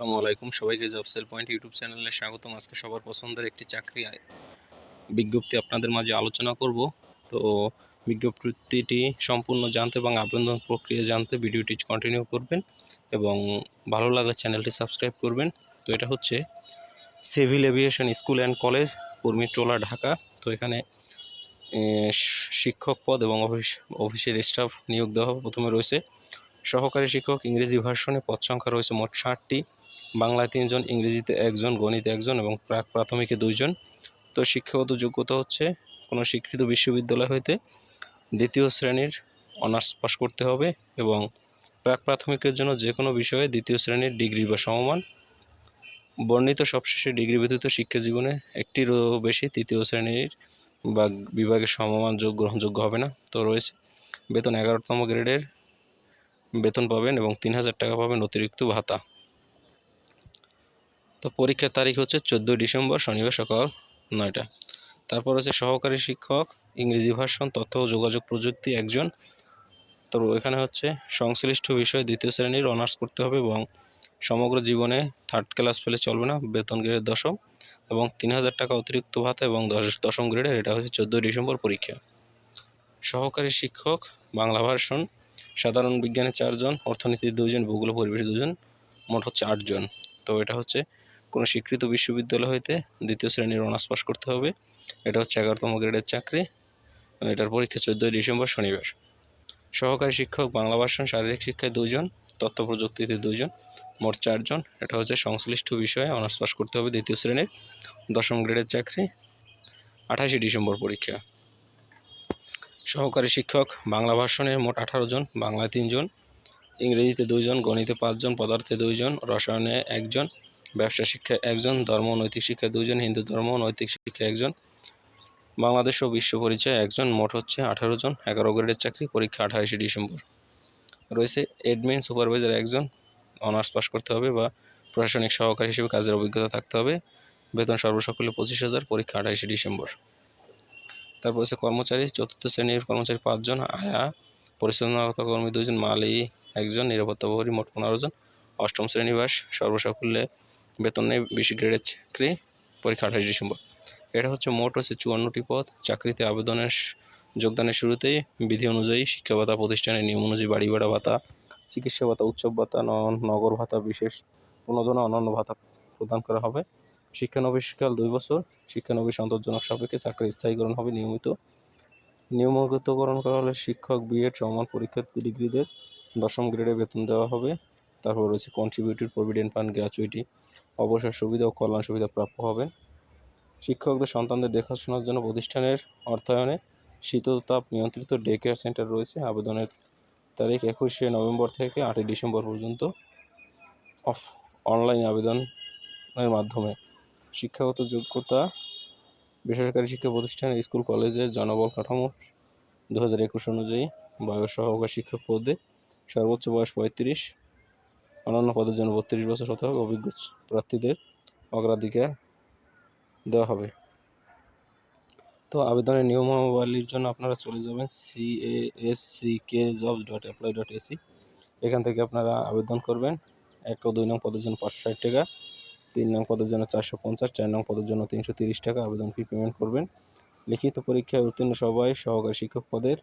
আসসালামু আলাইকুম সবাইকে জব সেল পয়েন্ট ইউটিউব চ্যানেলে স্বাগতম। আজকে সবার পছন্দের একটি চাকরি বিজ্ঞপ্তি আপনাদের মাঝে আলোচনা করব। তো বিজ্ঞপ্তিটি সম্পূর্ণ জানতে এবং আবেদন প্রক্রিয়া জানতে ভিডিওটি কন্টিনিউ করবেন এবং ভালো লাগলে চ্যানেলটি সাবস্ক্রাইব করবেন। তো এটা হচ্ছে civil aviation school and college Kurmitola Dhaka. তো এখানে শিক্ষক পদ এবং অফিস, অফিসের স্টাফ নিয়োগ দেওয়া প্রথমে রয়েছে। সহকারী শিক্ষক ইংরেজি ভার্সনে পদ সংখ্যা রয়েছে মোট ষাটটি। বাংলায় তিনজন, ইংরেজিতে একজন, গণিতে একজন এবং প্রাক প্রাথমিকে দুইজন। তো শিক্ষাগত যোগ্যতা হচ্ছে কোনো স্বীকৃত বিশ্ববিদ্যালয় হইতে দ্বিতীয় শ্রেণির অনার্স পাস করতে হবে এবং প্রাক প্রাথমিকের জন্য যে কোনো বিষয়ে দ্বিতীয় শ্রেণির ডিগ্রি বা সমমান। বর্ণিত সবশেষে ডিগ্রি ব্যতীত শিক্ষা জীবনে একটিরও বেশি তৃতীয় শ্রেণির বা বিভাগের সমমান যোগ গ্রহণযোগ্য হবে না। তো রয়েছে বেতন এগারোতম গ্রেডের বেতন পাবেন এবং তিন হাজার টাকা পাবেন অতিরিক্ত ভাতা। তো পরীক্ষার তারিখ হচ্ছে চোদ্দোই ডিসেম্বর, শনিবার সকাল নয়টা। তারপর হচ্ছে সহকারী শিক্ষক, ইংরেজি ভাষণ তথ্য ও যোগাযোগ প্রযুক্তি একজন। তো এখানে হচ্ছে সংশ্লিষ্ট বিষয়ে দ্বিতীয় শ্রেণির অনার্স করতে হবে এবং সমগ্র জীবনে থার্ড ক্লাস ফেলে চলবে না, বেতন গ্রেডের দশম এবং তিন হাজার টাকা অতিরিক্ত ভাতা এবং দশ, দশম গ্রেডের এটা হচ্ছে চোদ্দোই ডিসেম্বর পরীক্ষা। সহকারী শিক্ষক, বাংলা ভার্সন, সাধারণ বিজ্ঞানে চারজন, অর্থনীতি দুজন ভূগোল পরিবেশ দুজন মোট হচ্ছে আটজন। তো এটা হচ্ছে কোনো স্বীকৃত বিশ্ববিদ্যালয় হইতে দ্বিতীয় শ্রেণির অনার্স পাস করতে হবে। এটা হচ্ছে এগারোতম গ্রেডের চাকরি। এটার পরীক্ষা চোদ্দোই ডিসেম্বর শনিবার। সহকারী শিক্ষক, বাংলা ভাষণ শারীরিক শিক্ষায় দুজন তথ্য প্রযুক্তিতে দুজন মোট চারজন। এটা হচ্ছে সংশ্লিষ্ট বিষয়ে অনার্স পাস করতে হবে দ্বিতীয় শ্রেণির। দশম গ্রেডের চাকরি, আঠাশে ডিসেম্বর পরীক্ষা। সহকারী শিক্ষক, বাংলা ভাষণে মোট আঠারো জন, বাংলায় তিনজন, ইংরেজিতে দুইজন, গণিতে পাঁচজন, পদার্থে দুইজন, রসায়নে একজন ব্যবসা শিক্ষা একজন, ধর্ম নৈতিক শিক্ষা দুজন হিন্দু ধর্ম নৈতিক শিক্ষা একজন। বাংলাদেশ ও বিশ্ব পরিচয় একজন, মোট হচ্ছে আঠারো জন, এগারো গ্রেডের চাকরি, পরীক্ষা আঠাশে ডিসেম্বর। রয়েছে এডমিন সুপারভাইজার একজন অনার্স পাস করতে হবে বা প্রশাসনিক সহকারী হিসেবে কাজের অভিজ্ঞতা থাকতে হবে। বেতন সর্বসকলে পঁচিশ হাজার, পরীক্ষা আঠাশে ডিসেম্বর। তারপর হচ্ছে কর্মচারী, চতুর্থ শ্রেণির কর্মচারী পাঁচজন, আয়া পরিচালনাগত কর্মী দুজন মালি একজন, নিরাপত্তা প্রহরী মোট পনেরো জন। অষ্টম শ্রেণীবাস সর্বসাকুল্যে বেতন বিশ গ্রেডের চাকরি পরীক্ষা আঠাশ ডিসেম্বর। এটা হচ্ছে মোট হচ্ছে চুয়ান্নটি পদ। চাকরিতে আবেদনের যোগদানের শুরুতেই বিধি অনুযায়ী শিক্ষা ভাতা প্রতিষ্ঠানের নিয়ম অনুযায়ী বাড়ি ভাড়া ভাতা, চিকিৎসা ভাতা, উৎসব ভাতা নগর ভাতা, বিশেষ প্রণোদনা অন্যান্য ভাতা প্রদান করা হবে। শিক্ষানবিশকাল দুই বছর। শিক্ষানবিশ অন্তর্জনক সাপেক্ষে চাকরি স্থায়ীকরণ হবে নিয়মিত। নিয়মিতকরণ করা হলে শিক্ষক, বিএড, সমান পরীক্ষার্থী, ডিগ্রিদের দশম গ্রেডে বেতন দেওয়া হবে। তারপর রয়েছে কন্ট্রিবিউটেড প্রভিডেন্ট ফান্ড গ্র্যাচুইটি অবসর সুবিধা ও কল্যাণ সুবিধা প্রাপ্য হবে। শিক্ষকদের সন্তানদের দেখাশোনার জন্য প্রতিষ্ঠানের অর্থায়নে শীততাপ নিয়ন্ত্রিত ডে কেয়ার সেন্টার রয়েছে। আবেদনের তারিখ একুশে নভেম্বর থেকে আটই ডিসেম্বর পর্যন্ত অফ অনলাইন আবেদনের মাধ্যমে। শিক্ষাগত যোগ্যতা, বেসরকারি শিক্ষা প্রতিষ্ঠান, স্কুল কলেজের জনবল কাঠামো দু হাজার একুশ অনুযায়ী বয়স সহকারী শিক্ষক পদে সর্বোচ্চ বয়স পঁয়ত্রিশ অন্যান্য পদের জন্য বত্রিশ বছর হতে হবে, অভিজ্ঞ প্রার্থীদের অগ্রাধিকার দেওয়া হবে। তো আবেদনের নিয়মাবলীর জন্য আপনারা চলে যাবেন C A S C K jobs dot apply dot AC এখান থেকে আপনারা আবেদন করবেন। এক ও দুই নং পদের জন্য পাঁচশো ষাট টাকা, তিন নং পদের জন্য চারশো পঞ্চাশ, চার নং পদের জন্য তিনশো তিরিশ টাকা আবেদন ফি পেমেন্ট করবেন। লিখিত পরীক্ষায় উত্তীর্ণ সবাই সহকারী শিক্ষক পদের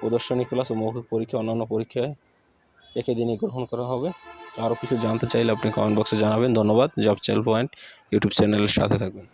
প্রদর্শনী ক্লাস ও মৌখিক পরীক্ষা, অন্যান্য পরীক্ষায় একই দিনই গ্রহণ করা হবে। আরও কিছু জানতে চাইলে আপনি কমেন্ট বক্সে জানাবেন। ধন্যবাদ। জব চ্যানেল পয়েন্ট ইউটিউব চ্যানেলের সাথে থাকবেন।